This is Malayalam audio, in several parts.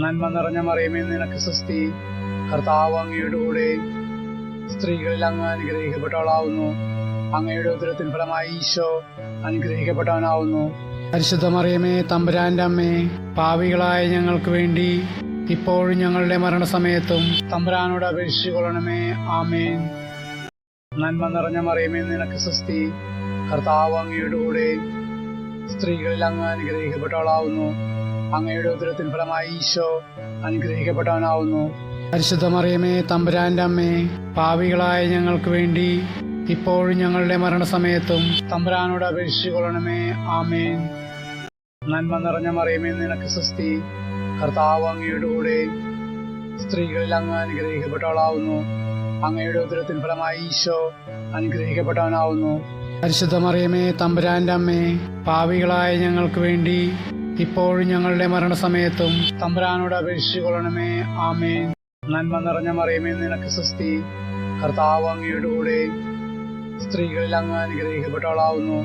നന്മ നിറഞ്ഞ മറിയമേ നിനക്ക് സ്വസ്തി. കർത്താവ് അങ്ങയുടെ കൂടെ സ്ത്രീകളിൽ അങ്ങ് അനുഗ്രഹിക്കപ്പെട്ടവളാവുന്നു. അങ്ങയുടെ ഉദരത്തിൻ ഫലമായി ഈശോ അനുഗ്രഹിക്കപ്പെട്ടവനാവുന്നു. പരിശുദ്ധ മറിയമേ തമ്പുരാന്റെ അമ്മേ പാവികളായ ഞങ്ങൾക്ക് വേണ്ടി ഇപ്പോഴും ഞങ്ങളുടെ മരണസമയത്തും തമ്പുരാനോട് അപേക്ഷിച്ചു കൊള്ളണമേ. ആമേൻ. നന്മ നിറഞ്ഞ മറിയമേ നിനക്ക് സ്വസ്തി. കർത്താവ് അങ്ങയുടെ കൂടെ സ്ത്രീകളിൽ അങ്ങ് അനുഗ്രഹിക്കപ്പെട്ടവളാവുന്നു. അങ്ങയുടെ ഉദരത്തിൻ ഫലമായി ഈശോ അനുഗ്രഹിക്കപ്പെട്ടവനാവുന്നു. പരിശുദ്ധ മറിയമേ തമ്പുരാന്റെ അമ്മേ പാവികളായ ഞങ്ങൾക്ക് വേണ്ടി ഇപ്പോഴും ഞങ്ങളുടെ മരണസമയത്തും തമ്പുരാനോട് അപേക്ഷിച്ചു കൊള്ളണമേ. ആമേൻ. നന്മ നിറഞ്ഞ മറിയമേ നിനക്ക് സൃഷ്ടി കർത്താവ് അങ്ങയുടെ കൂടെ സ്ത്രീകളിൽ അങ്ങ് അനുഗ്രഹിക്കപ്പെട്ടവളാവുന്നു. അങ്ങയുടെ ഉദരത്തിൻ ഫലമായി ഈശോ അനുഗ്രഹിക്കപ്പെട്ടവനാവുന്നു. പരിശുദ്ധ മറിയമേ തമ്പുരാന്റെ അമ്മേ പാവികളായ ഞങ്ങൾക്ക് വേണ്ടി ഇപ്പോഴും ഞങ്ങളുടെ മരണസമയത്തും തമ്പുരാനോട് അപേക്ഷിച്ചു കൊള്ളണമേ. ആമേൻ. നന്മ നിറഞ്ഞ മറിയമേ നിനക്ക് സ്വസ്തി. കർത്താവ് അങ്ങയുടെ കൂടെ സ്ത്രീകളിൽ അങ്ങ് അനുഗ്രഹിക്കപ്പെട്ടവളാവുന്നു.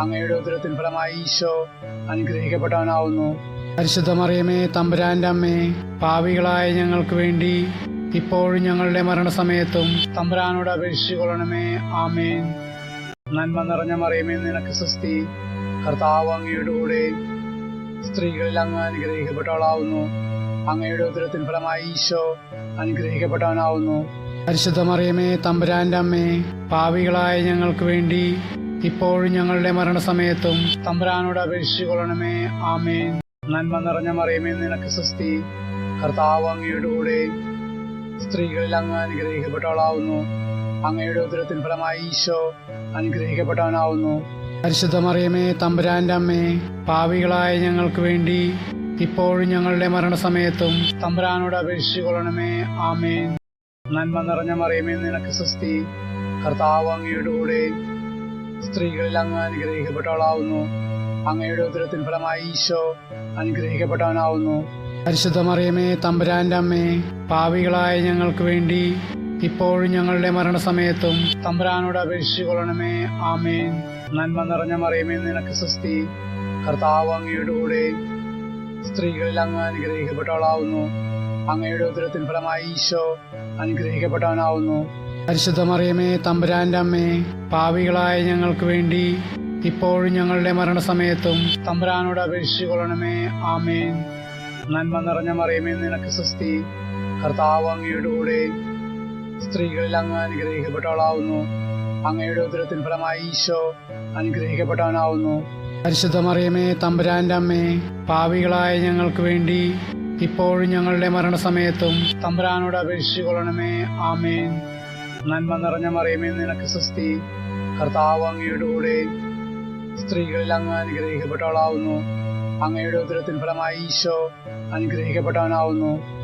അങ്ങയുടെ ഉദരത്തിൻ ഫലമായി ഈശോ അനുഗ്രഹിക്കപ്പെട്ടവനാവുന്നു. പരിശുദ്ധ മറിയമേ തമ്പുരാന്റെ അമ്മേ പാവികളായ ഞങ്ങൾക്ക് വേണ്ടി ഇപ്പോഴും ഞങ്ങളുടെ മരണസമയത്തും തമ്പുരാനോട് അപേക്ഷിച്ചു കൊള്ളണമേ. ആമേൻ. നന്മ നിറഞ്ഞ മറിയമേ നിനക്ക് സ്വസ്തി. കർത്താവ് അങ്ങയുടെ കൂടെ സ്ത്രീകളിൽ അങ്ങ് അനുഗ്രഹിക്കപ്പെട്ടവളാവുന്നു. അങ്ങയുടെ ഉദരത്തിന് ഫലമായി ഈശോ അനുഗ്രഹിക്കപ്പെട്ടവനാവുന്നു. പരിശുദ്ധ മറിയമേ തമ്പുരാന്റെ അമ്മേ പാവികളായ ഞങ്ങൾക്ക് വേണ്ടി ഇപ്പോഴും ഞങ്ങളുടെ മരണസമയത്തും തമ്പുരാനോട് അപേക്ഷിച്ചു കൊള്ളണമേ. ആമേൻ. നന്മ നിറഞ്ഞ മറിയമേ നിനക്ക് സ്വസ്തി. കർത്താവ് അങ്ങയുടെ കൂടെ സ്ത്രീകളിൽ അങ്ങ് അനുഗ്രഹിക്കപ്പെട്ടവളാവുന്നു. അങ്ങയുടെ ഉദരത്തിന് ഫലമായി ഈശോ അനുഗ്രഹിക്കപ്പെട്ടവനാവുന്നു. പരിശുദ്ധ മറിയമേ തമ്പുരാന്റെ അമ്മേ പാവികളായ ഞങ്ങൾക്ക് വേണ്ടി ഇപ്പോഴും ഞങ്ങളുടെ മരണസമയത്തും തമ്പുരാനോട് അപേക്ഷിച്ചു കൊള്ളണമേ. ആമേൻ. നന്മ നിറഞ്ഞ മറിയമേ നിനക്ക് സ്വസ്തി. കർത്താവ് അങ്ങയുടെ കൂടെ സ്ത്രീകളിൽ അങ്ങ് അനുഗ്രഹിക്കപ്പെട്ടവളാവുന്നു. അങ്ങയുടെ ഉദരത്തിൻ ഫലമായി ഈശോ അനുഗ്രഹിക്കപ്പെട്ടവനാവുന്നു. പരിശുദ്ധ മറിയമേ തമ്പുരാന്റെ അമ്മേ പാവികളായ ഞങ്ങൾക്ക് വേണ്ടി ഇപ്പോഴും ഞങ്ങളുടെ മരണസമയത്തും തമ്പുരാനോട് അപേക്ഷിച്ചു കൊള്ളണമേ. ആമേൻ. നന്മ നിറഞ്ഞ മറിയമേ നിനക്ക് സ്വസ്തി. കർത്താവ് അങ്ങയുടെ കൂടെ സ്ത്രീകളിൽ അങ്ങ് അനുഗ്രഹിക്കപ്പെട്ടവളാവുന്നു. അങ്ങയുടെ ഉദരത്തിൽ ഫലമായി ഈശോ അനുഗ്രഹിക്കപ്പെട്ടവനാവുന്നു. പരിശുദ്ധ മറിയമേ തമ്പുരാന്റെ അമ്മേ പാവികളായ ഞങ്ങൾക്ക് വേണ്ടി ഇപ്പോഴും ഞങ്ങളുടെ മരണസമയത്തും തമ്പുരാനോട് അപേക്ഷിച്ചു കൊള്ളണമേ. ആമേൻ. നന്മ നിറഞ്ഞ മറിയമേ നിനക്ക് സ്വസ്തി. കർത്താവ് അങ്ങയുടെ കൂടെ സ്ത്രീകളിൽ അങ്ങ് അനുഗ്രഹിക്കപ്പെട്ടവളാവുന്നു. അങ്ങയുടെ ഉദരത്തിൻ ഫലമായി ഈശോ അനുഗ്രഹിക്കപ്പെട്ടവനാവുന്നു. പരിശുദ്ധ മറിയമേ തമ്പുരാന്റെ അമ്മേ പാവികളായ ഞങ്ങൾക്ക് വേണ്ടി ഇപ്പോഴും ഞങ്ങളുടെ മരണസമയത്തും തമ്പുരാനോട് അപേക്ഷിച്ചു കൊള്ളണമേ. ആമേൻ. നന്മ നിറഞ്ഞ മറിയമേ നിനക്ക് സ്വസ്തി. കർത്താവ് അങ്ങയുടെ കൂടെ സ്ത്രീകളിൽ അങ്ങ് അനുഗ്രഹിക്കപ്പെട്ടവളാവുന്നു. അങ്ങയുടെ ഉദരത്തിൻ ഫലമായി ഈശോ അനുഗ്രഹിക്കപ്പെട്ടവനാവുന്നു.